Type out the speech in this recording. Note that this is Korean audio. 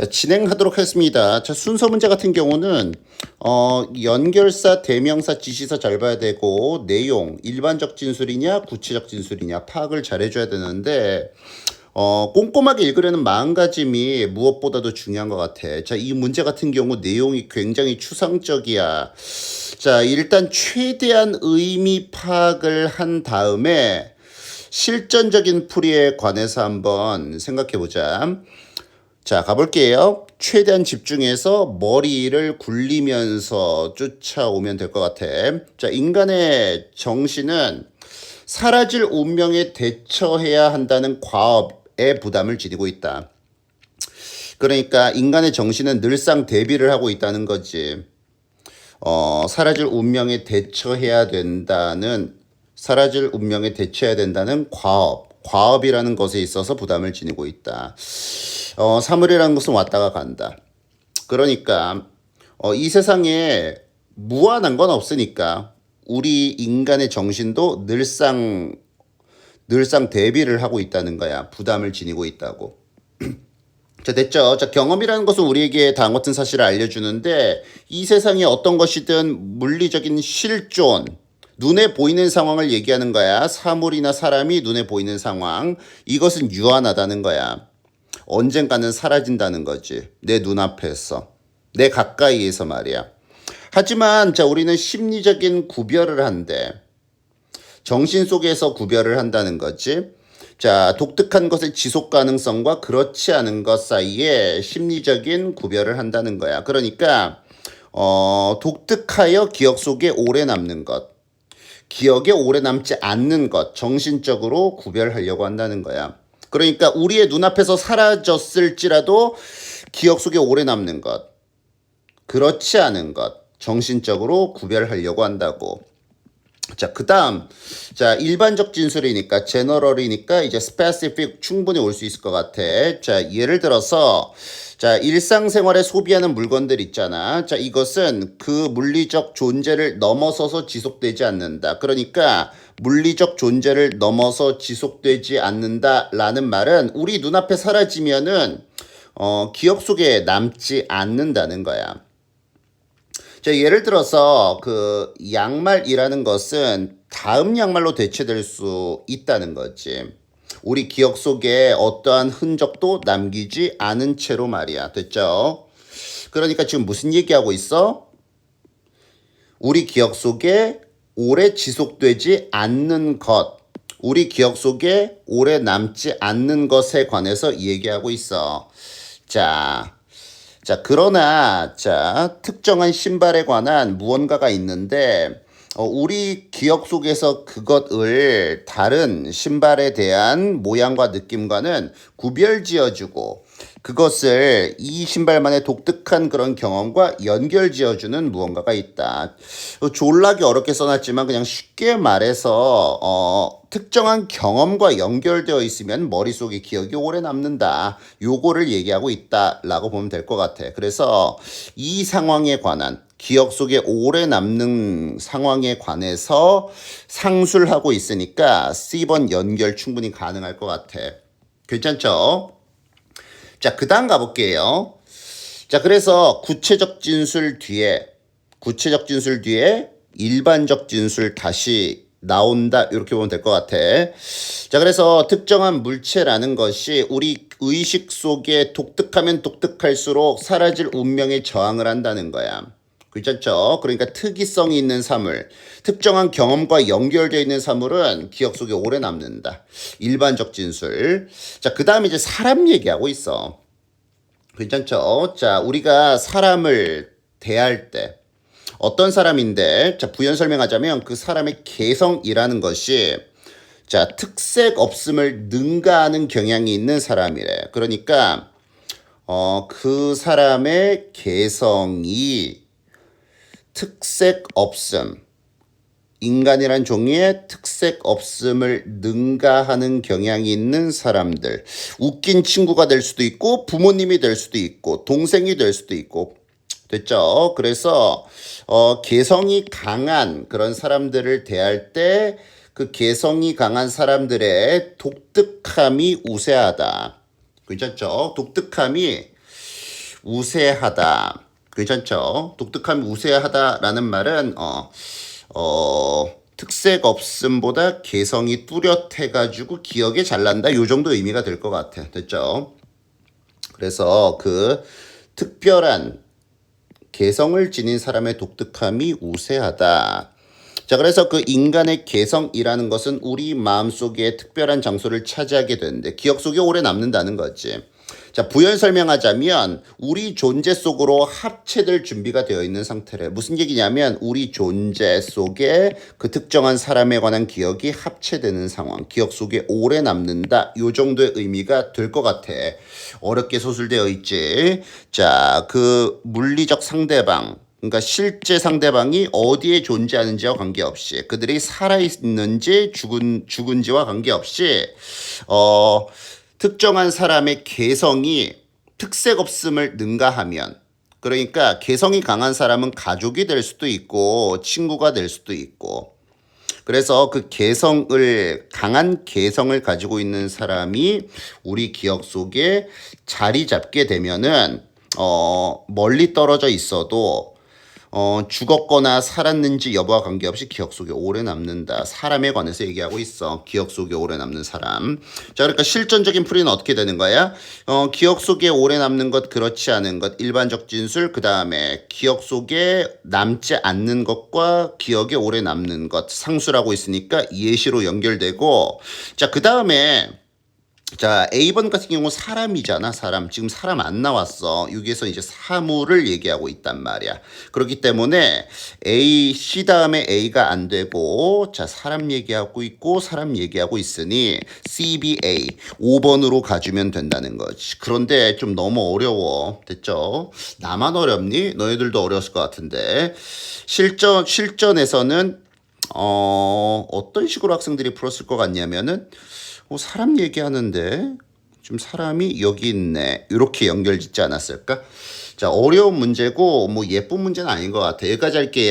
자, 진행하도록 하겠습니다. 자, 순서 문제 같은 경우는, 어, 연결사, 대명사, 지시사 잘 봐야 되고, 내용, 일반적 진술이냐, 구체적 진술이냐, 파악을 잘 해줘야 되는데, 어, 꼼꼼하게 읽으려는 마음가짐이 무엇보다도 중요한 것 같아. 자, 이 문제 같은 경우 내용이 굉장히 추상적이야. 자, 일단 최대한 의미 파악을 한 다음에 실전적인 풀이에 관해서 한번 생각해 보자. 자, 가볼게요. 최대한 집중해서 머리를 굴리면서 쫓아오면 될 것 같아. 자, 인간의 정신은 사라질 운명에 대처해야 한다는 과업의 부담을 지니고 있다. 그러니까 인간의 정신은 늘상 대비를 하고 있다는 거지. 어, 사라질 운명에 대처해야 된다는, 사라질 운명에 대처해야 된다는 과업, 과업이라는 것에 있어서 부담을 지니고 있다. 어, 사물이라는 것은 왔다가 간다. 그러니까, 어, 이 세상에 무한한 건 없으니까, 우리 인간의 정신도 늘상, 늘상 대비를 하고 있다는 거야. 부담을 지니고 있다고. 자, 됐죠? 자, 경험이라는 것은 우리에게 다음 같은 사실을 알려주는데, 이 세상에 어떤 것이든 물리적인 실존, 눈에 보이는 상황을 얘기하는 거야. 사물이나 사람이 눈에 보이는 상황. 이것은 유한하다는 거야. 언젠가는 사라진다는 거지. 내 눈앞에서. 내 가까이에서 말이야. 하지만, 자, 우리는 심리적인 구별을 한대. 정신 속에서 구별을 한다는 거지. 자, 독특한 것의 지속 가능성과 그렇지 않은 것 사이에 심리적인 구별을 한다는 거야. 그러니까, 어, 독특하여 기억 속에 오래 남는 것. 기억에 오래 남지 않는 것. 정신적으로 구별하려고 한다는 거야. 그러니까 우리의 눈앞에서 사라졌을지라도 기억 속에 오래 남는 것. 그렇지 않은 것. 정신적으로 구별하려고 한다고. 자, 그 다음. 자, 일반적 진술이니까, 제너럴이니까 이제 스페시픽 충분히 올 수 있을 것 같아. 자, 예를 들어서, 자, 일상생활에 소비하는 물건들 있잖아. 자, 이것은 그 물리적 존재를 넘어서서 지속되지 않는다. 그러니까, 물리적 존재를 넘어서 지속되지 않는다 라는 말은 우리 눈앞에 사라지면은, 어, 기억 속에 남지 않는다는 거야. 자, 예를 들어서 그 양말이라는 것은 다음 양말로 대체될 수 있다는 거지. 우리 기억 속에 어떠한 흔적도 남기지 않은 채로 말이야. 됐죠? 그러니까 지금 무슨 얘기하고 있어? 우리 기억 속에 오래 지속되지 않는 것. 우리 기억 속에 오래 남지 않는 것에 관해서 얘기하고 있어. 자, 자, 그러나, 자, 특정한 신발에 관한 무언가가 있는데, 어, 우리 기억 속에서 그것을 다른 신발에 대한 모양과 느낌과는 구별 지어주고, 그것을 이 신발만의 독특한 그런 경험과 연결 지어주는 무언가가 있다. 어, 졸라게 어렵게 써놨지만 그냥 쉽게 말해서, 어, 특정한 경험과 연결되어 있으면 머릿속에 기억이 오래 남는다. 요거를 얘기하고 있다라고 보면 될 것 같아. 그래서 이 상황에 관한 기억 속에 오래 남는 상황에 관해서 상술하고 있으니까 C번 연결 충분히 가능할 것 같아. 괜찮죠? 자, 그 다음 가볼게요. 자, 그래서 구체적 진술 뒤에, 구체적 진술 뒤에 일반적 진술 다시 나온다. 이렇게 보면 될 것 같아. 자, 그래서 특정한 물체라는 것이 우리 의식 속에 독특하면 독특할수록 사라질 운명에 저항을 한다는 거야. 괜찮죠? 그러니까 특이성이 있는 사물, 특정한 경험과 연결되어 있는 사물은 기억 속에 오래 남는다. 일반적 진술. 자, 그 다음에 이제 사람 얘기하고 있어. 괜찮죠? 자, 우리가 사람을 대할 때, 어떤 사람인데, 자, 부연 설명하자면 그 사람의 개성이라는 것이, 자, 특색 없음을 능가하는 경향이 있는 사람이래. 그러니까, 어, 그 사람의 개성이 특색 없음, 인간이란 종류의 특색 없음을 능가하는 경향이 있는 사람들. 웃긴 친구가 될 수도 있고, 부모님이 될 수도 있고, 동생이 될 수도 있고, 됐죠? 그래서, 어, 개성이 강한 그런 사람들을 대할 때, 그 개성이 강한 사람들의 독특함이 우세하다. 괜찮죠? 독특함이 우세하다. 괜찮죠? 독특함이 우세하다라는 말은 어, 어, 특색 없음보다 개성이 뚜렷해가지고 기억에 잘 난다. 요 정도 의미가 될 것 같아. 됐죠? 그래서 그 특별한 개성을 지닌 사람의 독특함이 우세하다. 자, 그래서 그 인간의 개성이라는 것은 우리 마음 속에 특별한 장소를 차지하게 되는데 기억 속에 오래 남는다는 거지. 자, 부연 설명하자면 우리 존재 속으로 합체될 준비가 되어 있는 상태래. 무슨 얘기냐면 우리 존재 속에 그 특정한 사람에 관한 기억이 합체되는 상황. 기억 속에 오래 남는다. 요 정도의 의미가 될 것 같아. 어렵게 소술되어 있지. 자, 그 물리적 상대방 그러니까 실제 상대방이 어디에 존재하는지와 관계없이 그들이 살아 있는지 죽은 죽은지와 관계없이 어 특정한 사람의 개성이 특색 없음을 능가하면 그러니까 개성이 강한 사람은 가족이 될 수도 있고 친구가 될 수도 있고 그래서 그 개성을 강한 개성을 가지고 있는 사람이 우리 기억 속에 자리 잡게 되면은 어 멀리 떨어져 있어도 어, 죽었거나 살았는지 여부와 관계없이 기억 속에 오래 남는다. 사람에 관해서 얘기하고 있어. 기억 속에 오래 남는 사람. 자, 그러니까 실전적인 풀이는 어떻게 되는 거야? 어, 기억 속에 오래 남는 것, 그렇지 않은 것, 일반적 진술, 그 다음에 기억 속에 남지 않는 것과 기억에 오래 남는 것, 상수라고 있으니까 예시로 연결되고, 자, 그 다음에 자, A번 같은 경우 사람이잖아, 사람. 지금 사람 안 나왔어. 여기에서 이제 사물을 얘기하고 있단 말이야. 그렇기 때문에 A, C 다음에 A가 안 되고, 자, 사람 얘기하고 있고, 사람 얘기하고 있으니 CBA 5번으로 가주면 된다는 거지. 그런데 좀 너무 어려워. 됐죠? 나만 어렵니? 너희들도 어려웠을 것 같은데. 실전, 실전에서는 어, 어떤 식으로 학생들이 풀었을 것 같냐면은, 어, 사람 얘기하는데 좀 사람이 여기 있네. 이렇게 연결 짓지 않았을까? 자, 어려운 문제고 뭐 예쁜 문제는 아닌 것 같아. 여기까지 할게요.